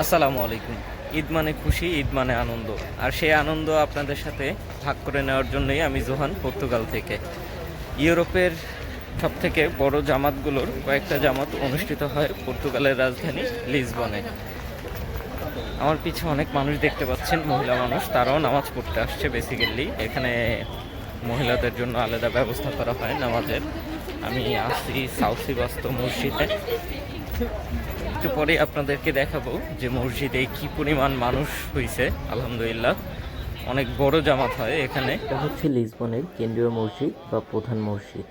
আসসালামু আলাইকুম। ঈদ মানে খুশি, ঈদ মানে আনন্দ। আর সেই আনন্দ আপনাদের সাথে ভাগ করে নেওয়ার জন্যই আমি জোহান, পর্তুগাল থেকে। ইউরোপের সব থেকে বড় জামাতগুলোর কয়েকটা জামাত অনুষ্ঠিত হয় পর্তুগালের রাজধানী লিসবনে। আমার পিছে অনেক মানুষ দেখতে পাচ্ছেন, মহিলা মানুষ, তারাও নামাজ পড়তে আসছে বেসিক্যালি এখানে মহিলাদের জন্য আলাদা ব্যবস্থা করা হয় নামাজের। আমি আসছি সাউসি মসজিদে। একটু পরে আপনাদেরকে দেখাবো যে মসজিদে কি পরিমাণ মানুষ হয়েছে আলহামদুলিল্লাহ। অনেক বড় জামাত হয় এখানে। এটা হচ্ছে লিসবনের কেন্দ্রীয় মসজিদ বা প্রধান মসজিদ।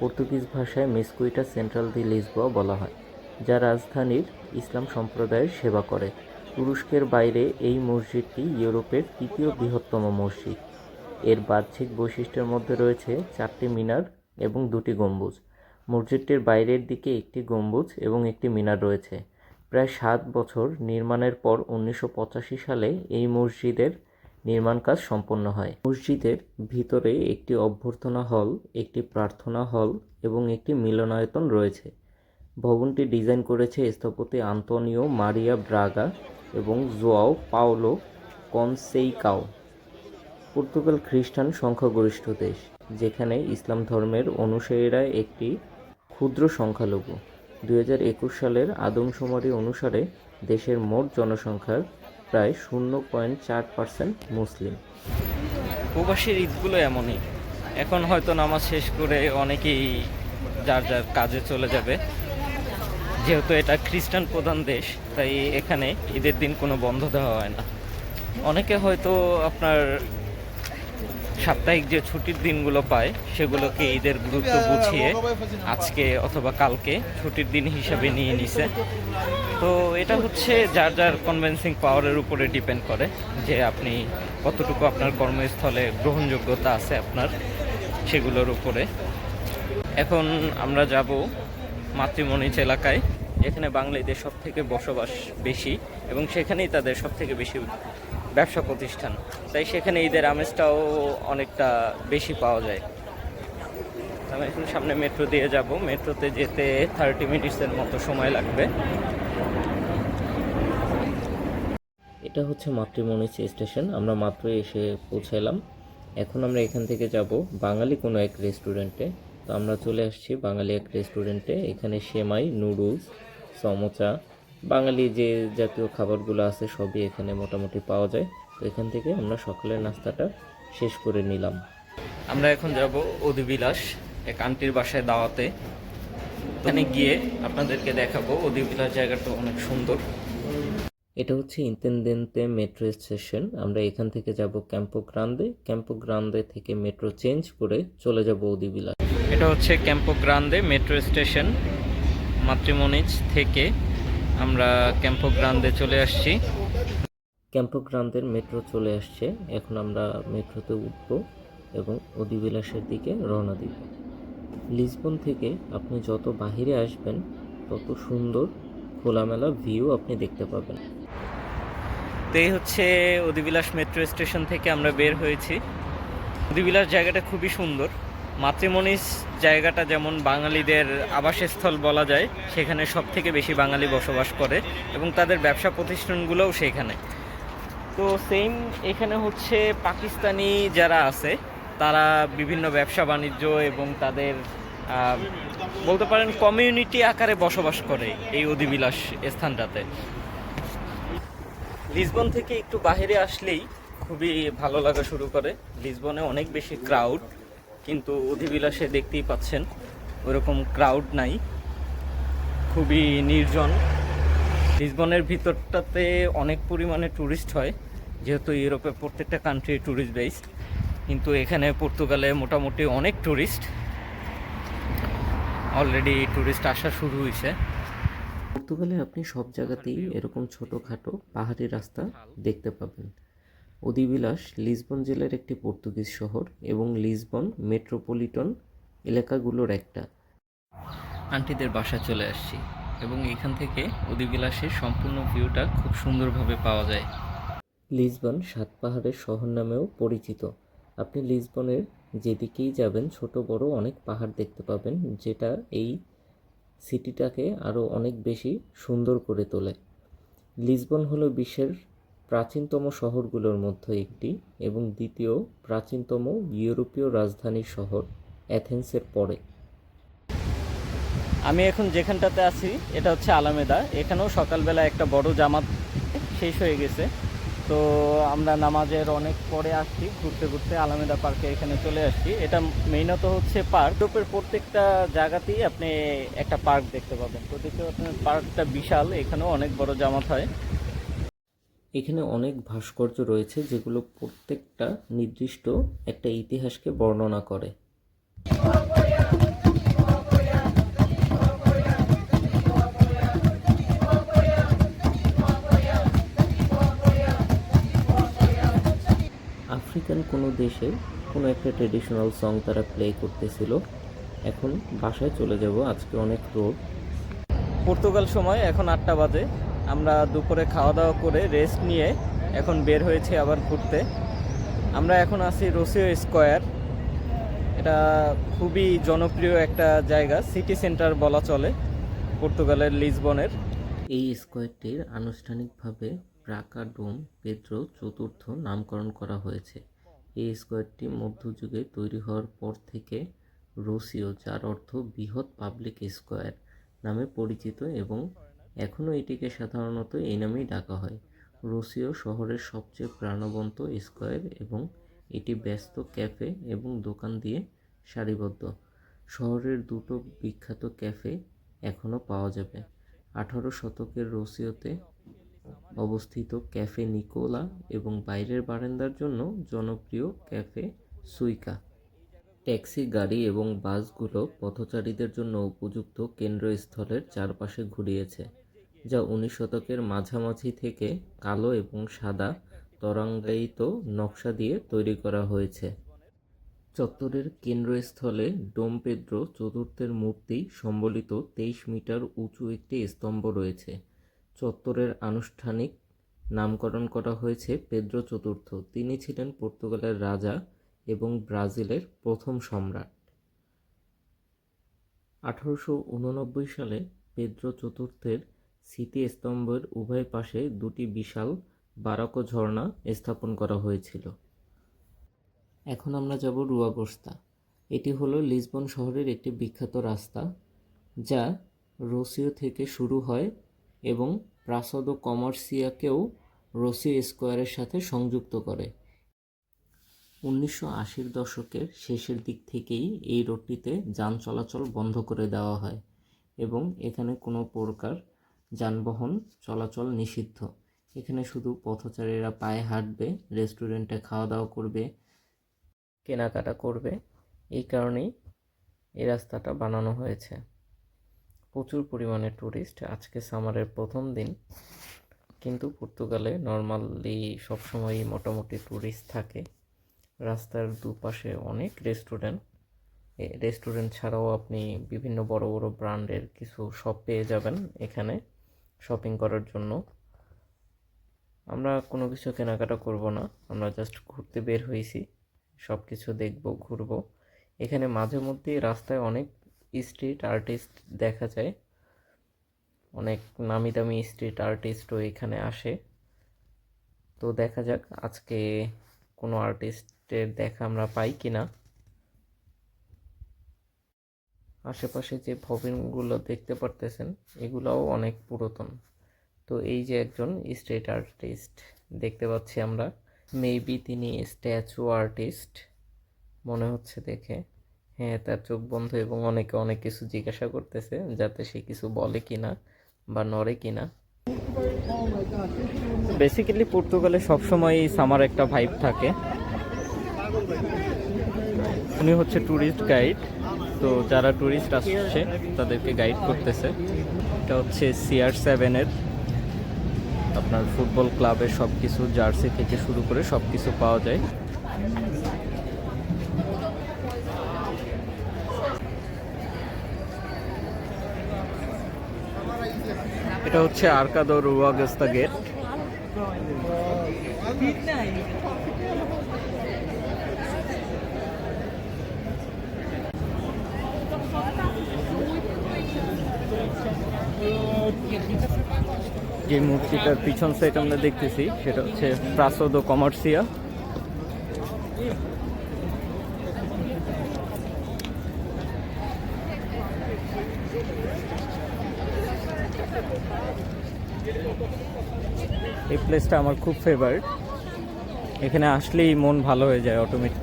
পর্তুগিজ ভাষায় মেসকুইটা সেন্ট্রাল দি লিসবোয়া বলা হয়, যা রাজধানীর ইসলাম সম্প্রদায়ের সেবা করে। তুরস্কের বাইরে এই মসজিদটি ইউরোপের তৃতীয় বৃহত্তম মসজিদ। এর বাহ্যিক বৈশিষ্ট্যের মধ্যে রয়েছে চারটি মিনার এবং দুটি গম্বুজ। মসজিদটির বাইরের দিকে একটি গম্বুজ এবং একটি মিনার রয়েছে। প্রায় সাত বছর নির্মাণের পর উনিশশো পঁচাশি সালে এই মসজিদের নির্মাণ কাজ সম্পন্ন হয়। মসজিদের ভিতরে একটি অভ্যর্থনা হল, একটি প্রার্থনা হল এবং একটি মিলনায়তন রয়েছে। ভবনটি ডিজাইন করেছে স্থপতি আন্তনিও মারিয়া ব্রাগা এবং জোয়াও পাওলো কনসেইকাও। পর্তুগাল খ্রিস্টান সংখ্যাগরিষ্ঠ দেশ, যেখানে ইসলাম ধর্মের অনুসারীরা একটি ক্ষুদ্র সংখ্যালঘু। দুই হাজার একুশ সালের আদমশুমারি অনুসারে দেশের মোট জনসংখ্যার প্রায় শূন্য পয়েন্ট চার পার্সেন্ট মুসলিম। প্রবাসীর ঈদগুলো এমনই। এখন হয়তো নামাজ শেষ করে অনেকেই যার যার কাজে চলে যাবে। যেহেতু এটা খ্রিস্টান প্রধান দেশ, তাই এখানে ঈদের দিন কোনো বন্ধ দেওয়া হয় না। অনেকে হয়তো আপনার সাপ্তাহিক যে ছুটির দিনগুলো পায় সেগুলোকে ঈদের গুরুত্ব বুঝিয়ে আজকে অথবা কালকে ছুটির দিন হিসাবে নিয়ে নিছে। তো এটা হচ্ছে যার যার কনভেন্সিং পাওয়ারের উপরে ডিপেন্ড করে যে আপনি কতটুকু আপনার কর্মস্থলে গ্রহণযোগ্যতা আছে আপনার সেগুলোর উপরে। এখন আমরা যাব মাতৃমণিজ এলাকায় যেখানে বাঙালিদের সব থেকে বসবাস বেশি এবং সেখানেই তাদের সব থেকে বেশি ব্যবসা প্রতিষ্ঠান। তাই সেখানে ঈদের আমেজটাও অনেকটা বেশি পাওয়া যায়। আমি এখন সামনে মেট্রো দিয়ে যাব। মেট্রোতে যেতে থার্টি মিনিটসের মতো সময় লাগবে। এটা হচ্ছে মাতৃমণিচ স্টেশন। আমরা মাত্র এসে পৌঁছালাম এখন আমরা এখান থেকে যাব বাঙালি কোনো এক রেস্টুরেন্টে। তো আমরা চলে আসছি বাঙালি এক রেস্টুরেন্টে। এখানে সেমাই, নুডলস, সমোচা বাঙালি যে জাতীয় খাবারগুলো আছে সবই এখানে মোটামুটি পাওয়া যায়। তো এখান থেকে আমরা সকালের নাস্তাটা শেষ করে নিলাম। আমরা এখন যাব অধিবিলাস এক আন্টির বাসায় দাওয়াতে। এখানে গিয়ে আপনাদেরকে দেখাবো অধিবিলাস জায়গাটা অনেক সুন্দর। এটা হচ্ছে ইন্তেনদেন্তে মেট্রো স্টেশন। আমরা এখান থেকে যাব ক্যাম্পো গ্রান্দে। ক্যাম্পো গ্রান্দে থেকে মেট্রো চেঞ্জ করে চলে যাব অদিবিলাস এটা হচ্ছে ক্যাম্পো গ্রান্দে মেট্রো স্টেশন মাতৃমণিজ থেকে। আমরা ক্যাম্পো গ্রান্দে চলে আসছি। ক্যাম্পো গ্রান্দের মেট্রো চলে আসছে। এখন আমরা মেট্রোতে উঠব এবং অদিবিলাসের দিকে রওনা দিব। লিসবন থেকে আপনি যত বাহিরে আসবেন তত সুন্দর খোলামেলা ভিউ আপনি দেখতে পাবেন। তো এই হচ্ছে অধিবিলাস মেট্রো স্টেশন থেকে আমরা বের হয়েছি। অধিবিলাস জায়গাটা খুবই সুন্দর। মাতৃমণিস জায়গাটা যেমন বাঙালিদের আবাসস্থল বলা যায়, সেখানে সব থেকে বেশি বাঙালি বসবাস করে এবং তাদের ব্যবসা প্রতিষ্ঠানগুলোও সেখানে। তো সেম এখানে হচ্ছে পাকিস্তানি যারা আছে, তারা বিভিন্ন ব্যবসা বাণিজ্য এবং তাদের বলতে পারেন কমিউনিটি আকারে বসবাস করে এই অধিবিলাস স্থানটাতে। লিসবন থেকে একটু বাইরে আসলেই খুবই ভালো লাগা শুরু করে। লিসবনে অনেক বেশি ক্রাউড কিন্তু অধিবিলাসে দেখতেই পাচ্ছেন, ওরকম ক্রাউড নাই। খুবই নির্জন। লিসবনের ভিতরটাতে অনেক পরিমাণে ট্যুরিস্ট হয়, যেহেতু ইউরোপের প্রত্যেকটা কান্ট্রি ট্যুরিস্ট বেস কিন্তু এখানে পর্তুগালে মোটামুটি অনেক ট্যুরিস্ট অলরেডি ট্যুরিস্ট আসা শুরু হয়েছে পর্তুগালে আপনি সব জায়গাতেই এরকম ছোটোখাটো পাহাড়ি রাস্তা দেখতে পাবেন। অদিবিলাস লিসবন জেলার একটি পর্তুগিজ শহর এবং লিসবন মেট্রোপলিটন এলাকাগুলোর একটা। আন্টিদের বাসা চলে আসছি এবং এখান থেকে অধিবিলাসের সম্পূর্ণ ভিউটা খুব সুন্দরভাবে পাওয়া যায়। লিসবন সাত পাহাড়ের শহর নামেও পরিচিত। আপনি লিসবনের যেদিকেই যাবেন ছোট বড় অনেক পাহাড় দেখতে পাবেন যেটা এই সিটিটাকে আরও অনেক বেশি সুন্দর করে তোলে। লিসবন হলো বিশ্বের প্রাচীনতম শহরগুলোর মধ্যে একটি এবং দ্বিতীয় প্রাচীনতম ইউরোপীয় রাজধানী শহর অ্যাথেন্সের পরে। আমি এখন যেখানটাতে আছি, এটা হচ্ছে আলামেদা। এখানেও সকালবেলা একটা বড় জামাত শেষ হয়ে গেছে। তো আমরা নামাজের অনেক পরে আসছি, ঘুরতে ঘুরতে আলামেদা পার্কে এখানে চলে আসছি। এটা মেইনত হচ্ছে পার্ক। ইউরোপের প্রত্যেকটা জায়গাতেই আপনি একটা পার্ক দেখতে পাবেন। দেখতে পাচ্ছেন পার্কটা বিশাল, এখানেও অনেক বড় জামাত হয়। এখানে অনেক ভাস্কর্য রয়েছে যেগুলো প্রত্যেকটা নির্দিষ্ট একটা ইতিহাসকে বর্ণনা করে। আফ্রিকান কোনো দেশে কোনো একটা ট্রেডিশনাল সং তারা প্লে করতেছিল। এখন বাসায় চলে যাব, আজকে অনেক রোদ। পর্তুগাল সময় এখন আটটা বাজে। আমরা দুপুরে খাওয়া দাওয়া করে রেস্ট নিয়ে এখন বের হয়েছি আবার ঘুরতে। আমরা এখন আছি রোসিও স্কোয়ার। এটা খুবই জনপ্রিয় একটা জায়গা সিটি সেন্টার বলা চলে পর্তুগালের লিসবনের। এই স্কোয়ারটির আনুষ্ঠানিকভাবে প্রাকা ডোম পেদ্রো চতুর্থ নামকরণ করা হয়েছে। এই স্কোয়ারটি মধ্যযুগে তৈরি হওয়ার পর থেকে রোসিও, যার অর্থ বৃহৎ পাবলিক স্কোয়ার নামে পরিচিত এবং এখনও এটিকে সাধারণত এই নামেই ডাকা হয়। রোসিও শহরের সবচেয়ে প্রাণবন্ত স্কোয়ার এবং এটি ব্যস্ত ক্যাফে এবং দোকান দিয়ে সারিবদ্ধ। শহরের দুটো বিখ্যাত ক্যাফে এখনও পাওয়া যাবে। আঠারো শতকের রোসিওতে অবস্থিত ক্যাফে নিকোলা এবং বাইরের বারান্দার জন্য জনপ্রিয় ক্যাফে সুইকা। ট্যাক্সি, গাড়ি এবং বাসগুলো পথচারীদের জন্য উপযুক্ত কেন্দ্রস্থলের চারপাশে ঘুরিয়েছে। যা উনিশ শতকের মাঝামাঝি থেকে কালো এবং সাদা তরঙ্গায়িত নকশা দিয়ে তৈরি করা হয়েছে। চত্বরের কেন্দ্রস্থলে ডোম পেদ্রো চতুর্থের মূর্তি সম্বলিত তেইশ মিটার উঁচু একটি স্তম্ভ রয়েছে। চত্বরের আনুষ্ঠানিক নামকরণ করা হয়েছে পেদ্রো চতুর্থ। তিনি ছিলেন পর্তুগালের রাজা এবং ব্রাজিলের প্রথম সম্রাট। আঠারোশো উননব্বই সালে পেদ্রো চতুর্থের স্মৃতিস্তম্ভের উভয় পাশে দুটি বিশাল বারাকো ঝর্ণা স্থাপন করা হয়েছিল। এখন আমরা যাব রুয়াগোস্তা এটি হলো লিসবন শহরের একটি বিখ্যাত রাস্তা, যা রোসিও থেকে শুরু হয় এবং প্রাসাদ ও কমার্সিয়াকেও রোসিও স্কোয়ারের সাথে সংযুক্ত করে। উনিশশো আশির দশকের শেষের দিক থেকেই এই রোডটিতে যান চলাচল বন্ধ করে দেওয়া হয় এবং এখানে কোনো প্রকার যানবাহন চলাচল নিষিদ্ধ। এখানে শুধু পথচারীরা পায়ে হাঁটবে, রেস্টুরেন্টে খাওয়া দাওয়া করবে, কেনাকাটা করবে। এই কারণেই এই রাস্তাটা বানানো হয়েছে। প্রচুর পরিমাণে ট্যুরিস্ট আজকে সামারের প্রথম দিন। কিন্তু পর্তুগালে নর্মালি সবসময়ই মোটামুটি ট্যুরিস্ট থাকে। রাস্তার দুপাশে অনেক রেস্টুরেন্ট রেস্টুরেন্ট ছাড়াও আপনি বিভিন্ন বড় বড় ব্র্যান্ডের কিছু শপ পেয়ে যাবেন এখানে। শপিং করার জন্য। আমরা কোনো কিছু কেনাকাটা করব না, আমরা জাস্ট ঘুরতে বের হয়েছি সব কিছু দেখব, ঘুরব। এখানে মাঝে মধ্যে রাস্তায় অনেক স্ট্রিট আর্টিস্ট দেখা যায়। অনেক নামি দামি স্ট্রিট আর্টিস্টও এখানে আসে। তো দেখা যাক আজকে কোনো আর্টিস্টের দেখা আমরা পাই কি না আশেপাশে যে ভবনগুলো দেখতে পারতেছেন, এগুলোও অনেক পুরাতন। তো এই যে একজন স্ট্রিট আর্টিস্ট দেখতে পাচ্ছি আমরা মেবি তিনি স্ট্যাচু আর্টিস্ট মনে হচ্ছে দেখে। হ্যাঁ তার চোখ বন্ধ এবং অনেকে অনেক কিছু জিজ্ঞাসা করতেছে, যাতে সে কিছু বলে কিনা বা নড়ে কিনা। বেসিক্যালি পর্তুগালে সবসময় সামার একটা ভাইব থাকে। উনি হচ্ছে ট্যুরিস্ট গাইড তো যারা ট্যুরিস্ট আসছে, তাদেরকে গাইড করতেছে। এটা হচ্ছে সিআর সেভেনের আপনার ফুটবল ক্লাবের সব কিছু জার্সি থেকে শুরু করে সব কিছু পাওয়া যায়। এটা হচ্ছে আরকাদো রুয়াগস্তা গেট যে মূর্তিটার পিছন সাইড আমরা দেখতেছি, সেটা হচ্ছে প্রাসদ ও কমার্সিয়া এই প্লেসটা আমার খুব ফেভারিট এখানে আসলেই মন ভালো হয়ে যায় অটোমেটিক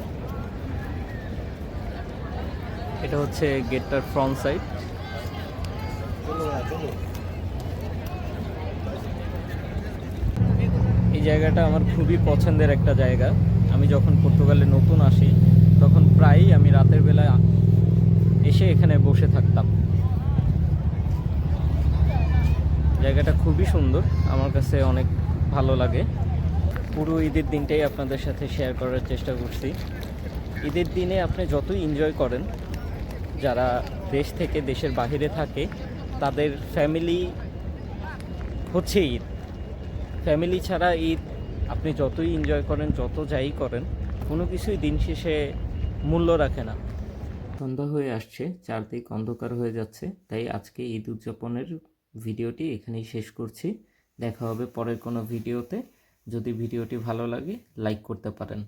এটা হচ্ছে গেটটার ফ্রন্ট সাইড এই জায়গাটা আমার খুবই পছন্দের একটা জায়গা। আমি যখন পর্তুগালে নতুন আসি, তখন প্রায়ই আমি রাতের বেলা এসে এখানে বসে থাকতাম। জায়গাটা খুবই সুন্দর, আমার কাছে অনেক ভালো লাগে। পুরো ঈদের দিনটাই আপনাদের সাথে শেয়ার করার চেষ্টা করছি। ঈদের দিনে আপনি যতই এনজয় করেন, যারা দেশ থেকে দেশের বাইরে থাকে তাদের ফ্যামিলি হচ্ছে ঈদ। ফ্যামিলি ছাড়া ঈদ আপনি যতই এনজয় করেন, যত যাই করেন, কোনো কিছুই দিন শেষে মূল্য রাখে না। সন্ধ্যা হয়ে আসছে, চারদিক অন্ধকার হয়ে যাচ্ছে, তাই আজকে ঈদ উদযাপনের ভিডিওটি এখানেই শেষ করছি। দেখা হবে পরের কোনো ভিডিওতে। যদি ভিডিওটি ভালো লাগে লাইক করতে পারেন।